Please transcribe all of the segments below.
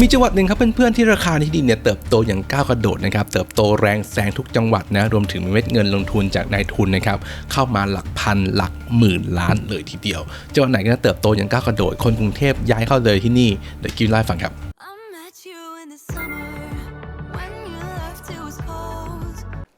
มีจังหวัดหนึ่งครับเพื่อนๆที่ราคาที่ดินเนี่ยเติบโตอย่างก้าวกระโดดนะครับเติบโตแรงแซงทุกจังหวัดนะรวมถึงมีเม็ดเงินลงทุนจากนายทุนนะครับเข้ามาหลักพันหลักหมื่นล้านเลยทีเดียวจังหวัดไหนก็เติบโตอย่างก้าวกระโดดคนกรุงเทพย้ายเข้าเลยที่นี่เดี๋ยวกินไล่ฟังครับ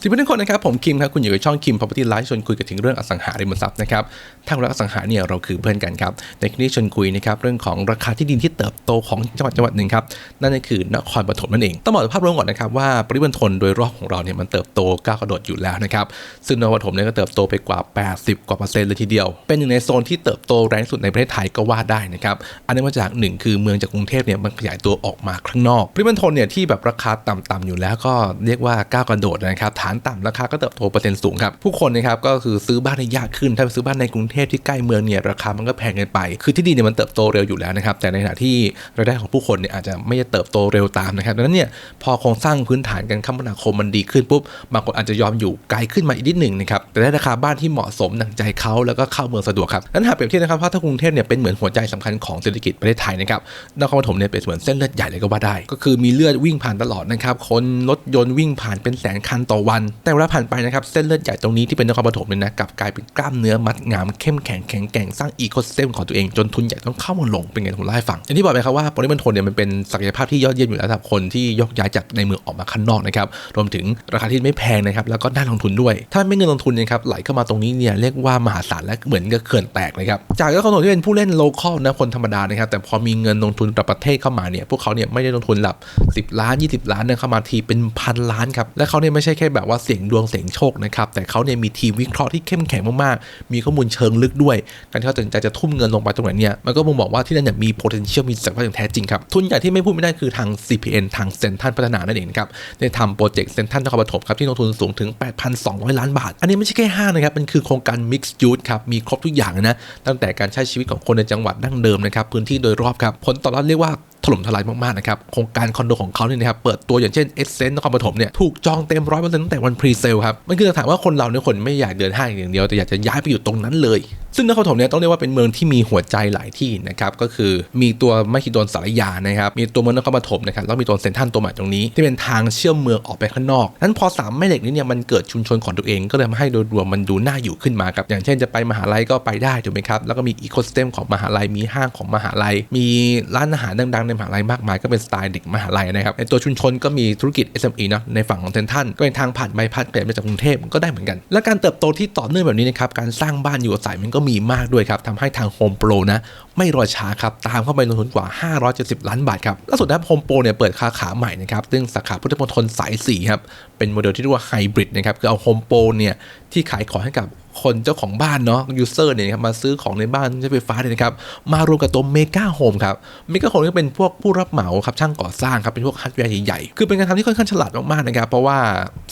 สวัสดีทุกคนนะครับผมคิมครับคุณอยู่ในช่องคิม Property Life ชวนคุยกันถึงเรื่องอสังหาริมทรัพย์นะครับทางรักอสังหาเนี่ยเราคือเพื่อนกันครับในคลิปนี้ชวนคุยนะครับเรื่องของราคาที่ดินที่เติบโตของจังหวัดจังหวัดหนึ่งครับนั่นก็คือนครปฐมนั่นเองต้องบอกภาพรวมก่อนนะครับว่าปริมณฑลโดยรอบของเราเนี่ยมันเติบโตก้าวกระโดดอยู่แล้วนะครับซึ่งนครปฐมเนี่ยก็เติบโตไปกว่า 80 กว่าเปอร์เซ็นต์เลยทีเดียว เป็นหนึ่งในโซนที่เติบโตแรงสุดในประเทศไทยก็ว่าได้นะครับอันนี้มาจากหนึ่งคือเมืองจากกรุงเทพเนี่ยมันขยายตัวออกมาข้างนอก ปริมณฑลเนี่ยที่แบบราคาต่ำๆอยู่แล้วก็เรียกว่าก้าวกระโดดนะครับานต่ำราคาก็เติบโตเปอร์เซ็นต์สูงครับผู้คนนะครับก็คือซื้อบ้านได้ยากขึ้นถ้าไปซื้อบ้านในกรุงเทพที่ใกล้เมืองเนี่ยราคามันก็แพงเกินไป คือที่ดินเนี่ยมันเติบโตเร็วอยู่แล้วนะครับแต่ในขณะที่รายได้ของผู้คนเนี่ยอาจจะไม่ได้เติบโตเร็วตามนะครับดังนั้นเนี่ยพอโครงสร้างพื้นฐานการคมนาคมมันดีขึ้นปุ๊บบางคนอาจจะยอมอยู่ไกลขึ้นมาอีกนิดหนึ่งนะครับแต่ได้ราคาบ้านที่เหมาะสมดังใจเขาแล้วก็เข้าเมืองสะดวกครับนั้นหากเปรียบเทียบนะครับเพราะถ้ากรุงเทพเนี่ยเป็นเหมือนหัวใจสำคัญของเศรษฐกิจประเทศไทยนะครับนครปฐมเนี่ยเป็นเหมือนเส้นเลือดใหญ่เลยก็ว่าได้ ก็คือมีเลือดวิ่งผ่านตลอดนะครับคนรถยนต์วิ่งผ่านเป็นแสนคันต่อวันแต่เวลาผ่านไปนะครับ เส้นเลือดใหญ่ตรงนี้ที่เป็นนครปฐมเนี่ยนะกลับกลายเป็นกล้ามเนื้อมัดงามเข้มแข็งแข็งแกร่งสร้างอีโคซิสเต็มของตัวเองจนทุนใหญ่ต้องเข้ามาลงเป็นไงผมเล่าให้ฟังอย่างที่บอกไปครับว่าปริมณฑลเนี่ยมันเป็นศักยภาพที่ยอดเยี่ยมอยู่แล้วสำหรับคนที่ยกย้ายจากในเมืองออกมาข้างนอกนะครับรวมถึงราคาที่ไม่แพงนะครับแล้วก็น่าลงทุนด้วย ถ้าไม่เงินลงทุนนะครับไหลเข้ามาตรงนี้เนี่ยเรียกว่ามหาศาลและเหมือนกับเขื่อนแตกเลยครับจากนครปฐมที่เป็นผู้เล่นโลคอลนะคนธรรมดานะครับแต่พอมีเงินลงทุนระดับประเทศเข้ามาเนี่ยพวกเขาเนี่ยไม่ได้ลงทุนหลับ 10 ล้าน 20 ล้านเนี่ยเข้ามาทีเป็นพันล้านครับและเขาเนี่ยไม่ใช่แค่แบบว่าเสียงดวงเสียงโชคนะครับแต่เขาเนี่ยมีทีมวิเคราะห์ที่เข้มแข็งมากๆ มีข้อมูลเชิงลึกด้วย การที่เขาตัดสินใจจะทุ่มเงินลงไปตรงไหนเนี่ยมันก็บ่งบอกว่าที่นั่นเนี่ยมี potential มีศักยภาพอย่างแท้จริงครับทุนใหญ่ที่ไม่พูดไม่ได้คือทาง CPN ทางเซนทรัลพัฒนานั่นเองครับได้ทำโปรเจกต์เซนทรัลนครปฐมครับที่ลงทุนสูงถึง 8,200 ล้านบาท อันนี้ไม่ใช่แค่ห้างนะครับมันคือโครงการ Mixed Use ครับมีครบทุกอย่างนะตั้งแต่การใช้ชีวิตของคนในจังหวัดดั้งเดิมนะครับพื้นที่โดยรอบครับผลตอบรับเรียกว่า ถล่มทลายมากๆนะครับโครงการคอนโดของเขาเนี่ยนะครับเปิดตัวอย่างเช่นเอเซนต์นครปฐมเนี่ยถูกจองเต็มร้อยเปอร์เซ็นต์ตั้งแต่วันพรีเซลครับมันคือจะถามว่าคนเราเนี่ยคนไม่อยากเดินห้างอย่างเดียวแต่อยากจะย้ายไปอยู่ตรงนั้นเลย ซึ่งนครปฐมเนี่ยต้องเรียกว่าเป็นเมืองที่มีหัวใจหลายที่นะครับก็คือมีตัวไม่คิดโดนสารยานะครับมีตัวเมืองนครปฐมนะครับแล้วมีตัวเซนทรัลตัวใหม่ตรงนี้ ที่เป็นทางเชื่อมเมืองออกไปข้างนอกนั้นพอสามแม่เหล็กนี้เนี่ยมันเกิดชุมชนของตัวเองก็เลยทำให้โดยรวมมันดูน่าอยู่ขึ้นมาครับอย่างเช่นจะไปมหาลัยก็ไปได้ถูกไหมครับแล้วก็มีอีโคสเต็มของมหาลัยมีห้างของมหาลัย มีร้านอาหารดังๆในมหาลัยมากมายก็เป็นสไตล์เด็กมหาลัยนะครับในตัวชุมชนก็มีธุรกิจ SME เนาะในฝั่งของเซนทันก็เป็นทางผ่านใบพัดเปลี่ยนมาจากกรุงเทพก็ได้เหมือนกัน และการเติบโตที่ต่อเนื่องแบบนี้นะครับการสร้างบ้านอยู่อาศัยมันก็มีมากด้วยครับทำให้ทางโฮมโปรนะไม่รอช้าครับตามเข้าไปลงทุนกว่า 570 ล้านบาทครับล่าสุดนะครับโฮมโปรเนี่ยเปิดสาขาใหม่นะครับซึ่งสาขาพุทธมณฑลสาย4ครับเป็นโมเดลที่เรียกว่าไฮบริดนะครับคือเอาโฮมโปรเนี่ยที่ขายของให้กับ คนเจ้าของบ้านเนาะยูเซอร์เนี่ยครับมาซื้อของในบ้านใช้ไฟฟ้าเนี่ยนะครับมารวมกับตัวเมกาโฮมครับเมกาโฮมก็เป็นพวกผู้รับเหมาครับช่างก่อสร้างครับเป็นพวกฮาร์ดแวร์ใหญ่ๆคือเป็นการทำที่ค่อนข้างฉลาดมากๆนะครับเพราะว่า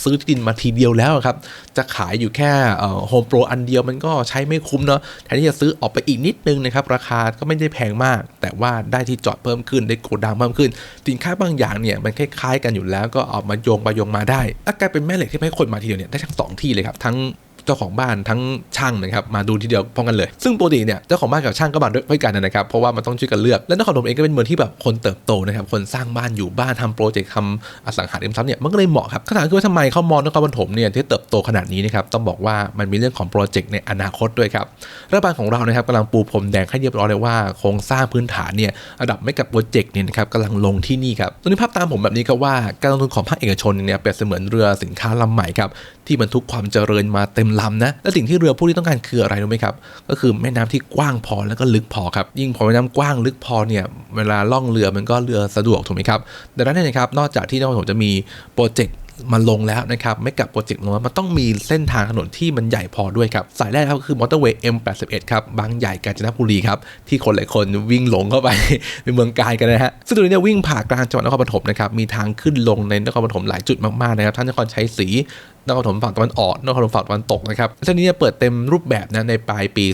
ซื้อที่ดินมาทีเดียวแล้วครับจะขายอยู่แค่โฮมโปรอันเดียวมันก็ใช้ไม่คุ้มเนาะแทนที่จะซื้อออกไปอีกนิดนึงนะครับราคาก็ไม่ได้แพงมาก แต่ว่าได้ที่จอดเพิ่มขึ้นได้โกดังเพิ่มขึ้นสินค้าบางอย่างเนี่ยมันคล้ายๆกันอยู่แล้วก็เอามาโยงไปโยงมาได้และกลายเป็นแม่เหล็กที่ให้คนมาทีเดียวเนี่ยได้ทั้งสองที่เลยครับทั้ง เจ้าของบ้านทั้งช่างนะครับมาดูทีเดียวพร้อมกันเลย ซึ่งปกติเนี่ยเจ้าของบ้านกับช่างก็มาด้วยกันนะครับเพราะว่ามันต้องช่วยกันเลือกและนครปฐมเองก็เป็นเมืองที่แบบคนเติบโตนะครับคนสร้างบ้านอยู่บ้านทำโปรเจกต์ทำอสังหาริมทรัพย์เนี่ยมันก็เลยเหมาะครับคำถามคือว่าทำไมเขามองนครปฐมเนี่ยที่เติบโตขนาดนี้นะครับต้องบอกว่ามันมีเรื่องของโปรเจกต์ในอนาคตด้วยครับรัฐบาลของเรานะครับกำลังปูพรมแดงให้เรียบร้อยเลยว่าโครงสร้างพื้นฐานเนี่ยระดับไม่กับโปรเจกต์เนี่ยนะครับกำลังลงที่นี่ครับตรงนี้ภาพตามผมแบบนี้ครับว่าการลงทุนของภาคเอกชนเนี่ยเปรียบเสมือนเรือสินค้าลำใหม่ครับที่บรรทุกความเจริญมาเต็มลำนะ และสิ่งที่เรือผู้ที่ต้องการคืออะไรรู้ไหมครับ ก็คือแม่น้ำที่กว้างพอแล้วก็ลึกพอครับ ยิ่งพอแม่น้ำกว้างลึกพอเนี่ย เวลาล่องเรือมันก็เรือสะดวกถูกไหมครับ ดังนั้นเนี่ยนะครับ นอกจากที่นครปฐมจะมีโปรเจกต์มาลงแล้วนะครับไม่กับโปรเจกต์ลงแล้วมันต้องมีเส้นทางถนนที่มันใหญ่พอด้วยครับ สายแรกครับก็คือมอเตอร์เวย์ M81 ครับ บางใหญ่กาญจนบุรีครับ ที่คนหลายคนวิ่งหลงเข้าไปในเมืองกาญกันนะฮะ ซึ่งตรงนี้เนี่ยวิ่งผ่ากลางจังหวัดนครปฐมนะครับ มีทางขึ้นลงในนครปฐมหลายจุดมากๆนะครับทั้งนครชัยศรี นครปฐมฝั่งตะวันออกนครปฐมฝั่งตะวันตกนะครับเส้นนี้เนี่ยเปิดเต็มรูปแบบนะในปลายปี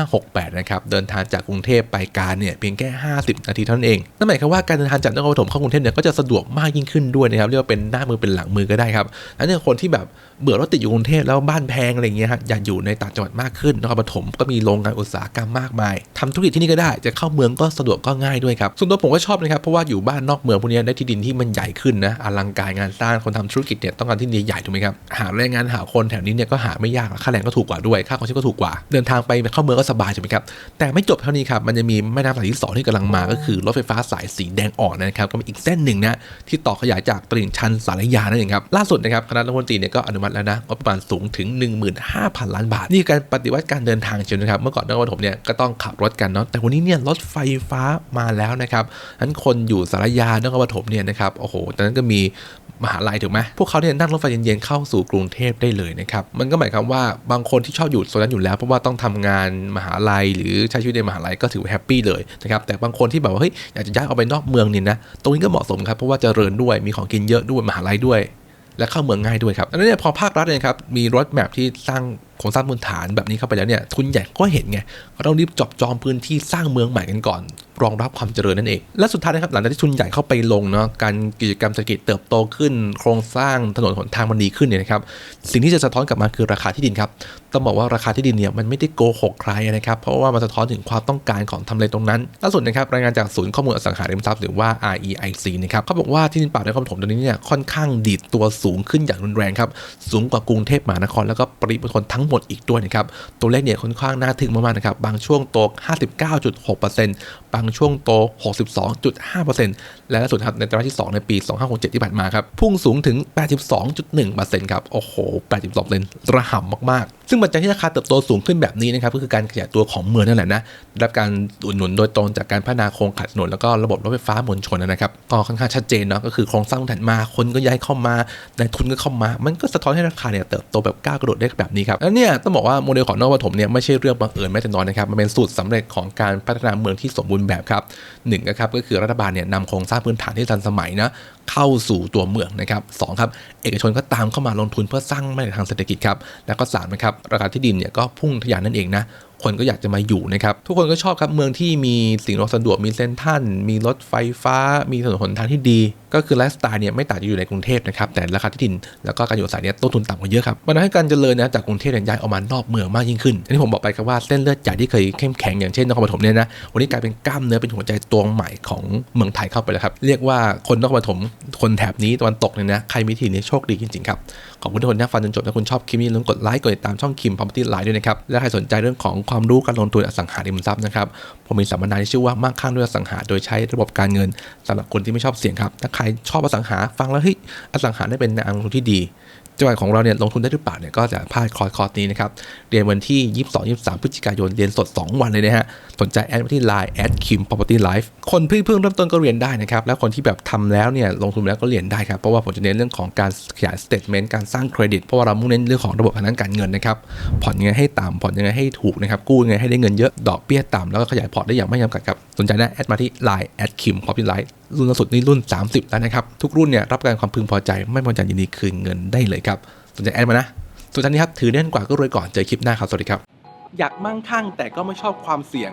2568 นะครับเดินทางจากกรุงเทพไปการเนี่ยเพียงแค่ 50 นาทีเท่านั้นเองนั่นหมายความว่าการเดินทางจากนครปฐมเข้ากรุงเทพเนี่ยก็จะสะดวกมากยิ่งขึ้นด้วยนะครับเรียกว่าเป็นหน้ามือเป็นหลังมือก็ได้ครับแล้วเนี่ยคนที่แบบเบื่อรถติดอยู่กรุงเทพแล้วบ้านแพงอะไรเงี้ยฮะอยากอยู่ในต่างจังหวัดมากขึ้นนครปฐมก็มีโรงงานอุตสาหกรรมมากมายทำธุรกิจที่นี่ก็ได้จะเข้าเมืองก็สะดวกก็ง่ายด้วยครับส่วนตัวผมก็ชอบนะครับเพราะว่าอยู่บ้านนอกเมืองพวกนี้ได้ที่ดินที่มันใหญ่ขึ้นนะอลังการงานสร้างคนทำธุรกิจเนี่ยต้องการที่ดินใหญ่ถูกไหมครับหาแรงงานหาคนแถวนี้เนี่ยก็หาไม่ยากค่าแรงก็ถูกกว่าด้วย ค่าของชีพก็ถูกกว่า เดินทางไปเข้าเมืองก็สบายใช่ไหมครับ แต่ไม่จบเท่านี้ครับ มันจะมีแม่น้ำสายที่สองที่กำลังมาก็คือรถไฟฟ้าสายสีแดงอ่อนนะครับ ก็มีอีกเส้นหนึ่งนะที่ต่อขยายจากตลิ่งชันสารยานั่นเองครับ ล่าสุดนะครับคณะรัฐมนตรีเนี่ยก็อนุมัติแล้วนะงบประมาณสูงถึง 15,000 ล้านบาท นี่การปฏิวัติการเดินทางเชียวนะครับ เมื่อก่อนนครปฐมเนี่ยก็ต้องขับรถกันเนาะ แต่วันนี้เนี่ยรถไฟฟ้ามาแล้วนะครับนั้นคนอยู่สารยานครปฐมเนี่ยนะครับ โอ้โหตอนนั้นก็มี มหาลัยถูกไหมพวกเขาเนี่ยนั่งรถไฟเย็นๆเข้าสู่กรุงเทพได้เลยนะครับมันก็หมายความว่าบางคนที่ชอบอยู่โซนนั้นอยู่แล้ว เพราะว่าต้องทำงานมหาลัย หรือใช้ชีวิตในมหาลัยก็ถือว่าแฮปปี้เลยนะครับแต่บางคนที่แบบว่าเฮ้ยอยากจะย้ายออกไปนอกเมืองเนี่ยนะตรงนี้ก็เหมาะสมครับเพราะว่าเจริญด้วยมีของกินเยอะด้วยมหาลัยด้วยและเข้าเมืองง่ายด้วยครับ อันนี้พอภาครัฐเนี่ยครับ มีรถแมพที่สร้างโครงสร้างพื้นฐานแบบนี้เข้าไปแล้วเนี่ยทุนใหญ่ก็เห็นไงก็ต้องรีบจับจองพื้นที่สร้างเมืองใหม่กันก่อน รองรับความเจริญนั่นเอง และสุดท้ายนะครับหลังจากที่ทุนใหญ่เข้าไปลงเนาะการกิจกรรมเศรษฐกิจเติบโตขึ้น โครงสร้างถนนหนทางมันดีขึ้นเนี่ยนะครับสิ่งที่จะสะท้อนกลับมาคือราคาที่ดินครับต้องบอกว่าราคาที่ดินเนี่ยมันไม่ได้โกหกใครนะครับเพราะว่ามันสะท้อนถึงความต้องการของทำเลตรงนั้นล่าสุดนะครับรายงานจากศูนย์ข้อมูลอสังหาริมทรัพย์หรือว่า REIC นะครับเขาบอกว่าที่ดินป่าในครปฐมตอนนี้เนี่ยค่อนข้างดีดตัวสูงขึ้นอย่างรุนแรงครับสูงกว่ากรุงเทพมหานครแล้วก็ปริมณฑลทั้งหมดอีกด้วยนะครับ ตัวเลขเนี่ยค่อนข้างน่าทึ่งมากๆนะครับ บางช่วงโต 59.6%บางช่วงโต 62.5%และล่าสุดครับในไตรมาสที่ 2 ในปี 2567 ที่ผ่านมาครับ พุ่งสูงถึง 82.1%ครับ โอ้โห 82%ระห่ำมาก ๆ ซึ่งปัจจัยที่ราคาเติบโตสูงขึ้นแบบนี้นะครับ ก็คือการขยายตัวของเมืองนั่นแหละนะได้รับการอุดหนุนโดยตรงจากการพัฒนาโครงข่ายถนนแล้วก็ระบบรถไฟฟ้ามวลชนนะครับ ก็ค่อนข้างชัดเจนเนาะ ก็คือโครงสร้างพื้นฐานมา คนก็ย้ายเข้ามา ในทุนก็เข้ามา มันก็สะท้อนให้ราคาเนี่ยเติบโตแบบก้าวกระโดดได้แบบนี้ครับแล้วเนี่ยต้องบอกว่าโมเดลของนครปฐมเนี่ยไม่ใช่เรื่องบังเอิญแม้แต่น้อยนะครับ มันเป็นสูตรสำเร็จของการพัฒนาเมืองที่สมบูรณแบบครับหนึ่งนะครับก็คือรัฐบาลเนี่ยนำโครงสร้างพื้นฐานที่ทันสมัยนะเข้าสู่ตัวเมืองนะครับสองครับเอกชนก็ตามเข้ามาลงทุนเพื่อสร้างแม่ทางเศรษฐกิจครับแล้วก็สามนะครับราคาที่ดินเนี่ยก็พุ่งทะยานนั่นเองนะ คนก็อยากจะมาอยู่นะครับ ทุกคนก็ชอบครับเมืองที่มีสิ่งอำนวยสะดวกมีเซ็นทรัลมีรถไฟฟ้า มีถนนหนทางที่ดี ก็คือไลฟ์สไตล์เนี่ยไม่ต่างจากอยู่ในกรุงเทพนะครับแต่ราคาที่ดินแล้วก็การอยู่อาศัยเนี่ยต้นทุนต่ำกว่าเยอะครับมันทำให้การเจริญนะจากกรุงเทพเนี่ยย้ายออกมานอกเมืองมากยิ่งขึ้นอันนี้ผมบอกไปครับว่าเส้นเลือดใหญ่ที่เคยเข้มแข็งอย่างเช่นนครปฐมเนี่ยนะวันนี้กลายเป็นกล้ามเนื้อเป็นหัวใจตัวใหม่ของเมืองไทยเข้าไปแล้วครับเรียกว่าคนนครปฐมคนแถบนี้ตะวันตกเนี่ยนะใครมีที่นี้โชคดีจริงๆครับขอบคุณทุกคนที่ฟังจนจบถ้าคุณชอบคลิปนี้อย่าลืมกดไลค์กดติดตามช่องคิมพอมตี้ไลน์ด้วยนะครับและใครสนใจเรื่องของความรู้การลงทุนอสังหาริมทรัพย์นะครับ ผมมีสัมมนาที่ชื่อว่ามากข้างด้วยอสังหา โดยใช้ระบบการเงินสำหรับคนที่ไม่ชอบเสี่ยงครับ ถ้าใครชอบอสังหาฟังแล้วเฮ้ยอสังหาได้เป็นแนวลงทุนที่ดี จังหวัดของเราเนี่ยลงทุนได้หรือเปล่าเนี่ยก็จะพลาดคอร์สคอร์สนี้นะครับ เรียนวันที่ 22 23 พฤศจิกายน เรียนสด 2 วันเลยนะฮะ สนใจแอดไปที่ Line แอดคิม property life คนเพิ่งเพิ่งเริ่มต้นก็เรียนได้นะครับ แล้วคนที่แบบทำแล้วเนี่ยลงทุนแล้วก็เรียนได้ครับ เพราะว่าผมจะเน้นเรื่องของการขยาย statement การสร้างเครดิต เพราะว่าเรามุ่งเน้นเรื่องของระบบทางด้านการเงินนะครับ ผ่อนยังไงให้ต่ำผ่อนยังไงให้ถูกนะครับ กู้ยังไงให้ได้เงินเยอะ ดอกเบี้ยต่ำแล้วก็ขยายพอร์ตได้อย่างไม่จำกัดครับ สนใจนะแอดมาที่ Line แอดคิม property life รุ่นล่าสุดนี่รุ่น 30 แล้วนะครับ ทุกรุ่นเนี่ยรับการความพึงพอใจไม่พอใจยินดีคืนเงินได้เลยครับสนใจแอดมานะสุดท้ายนี้ครับถือแน่นกว่าก็รวยก่อนเจอคลิปหน้าครับสวัสดีครับ อยากมั่งคั่งแต่ก็ไม่ชอบความเสี่ยง